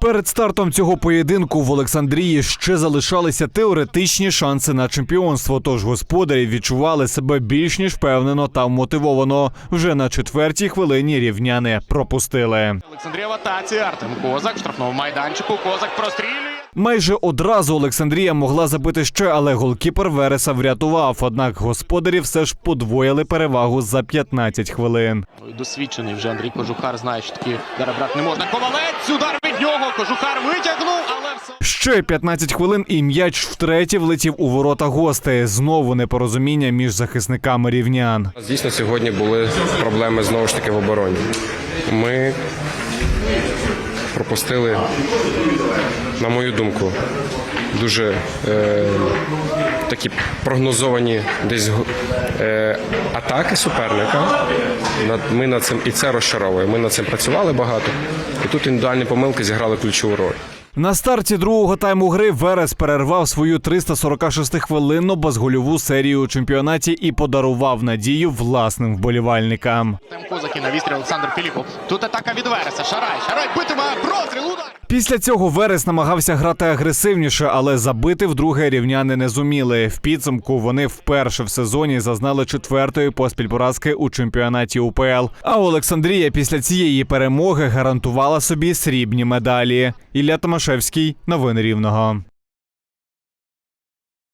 Перед стартом цього поєдинку в Олександрії ще залишалися теоретичні шанси на чемпіонство. Тож господарі відчували себе більш ніж впевнено та вмотивовано. Вже на четвертій хвилині рівняни пропустили. Олександрія в атаці. Артем Козак в штрафному майданчику. Козак прострілює. Майже одразу Олександрія могла забити ще, але голкіпер Вереса врятував. Однак господарі все ж подвоїли перевагу за 15 хвилин. Досвідчений вже Андрій Кожухар знає, що такі удари брати не можна. Ковалець, удар. Кожухар витягнув, але все. Ще 15 хвилин і м'яч втретє влетів у ворота гостей. Знову непорозуміння між захисниками рівнян. Дійсно, сьогодні були проблеми знову ж таки в обороні. Ми пропустили, на мою думку, дуже е, такі прогнозовані десь е, атаки суперника. Ми над цим і це розчаровує. Ми над цим працювали багато, і тут індивідуальні помилки зіграли ключову роль. На старті другого тайму гри Верес перервав свою 346-хвилинну безгольову серію у чемпіонаті і подарував надію власним вболівальникам. Артем Козак і на вістрі Олександр Філіпов. Тут атака від Вереса. Шарай. Шарай битиме. Простріл. Удар. Після цього Верес намагався грати агресивніше, але забити вдруге рівняни не зуміли. В підсумку вони вперше в сезоні зазнали четвертої поспіль поразки у чемпіонаті УПЛ. А Олександрія після цієї перемоги гарантувала собі срібні медалі. Ілля Томашевський, новини Рівного.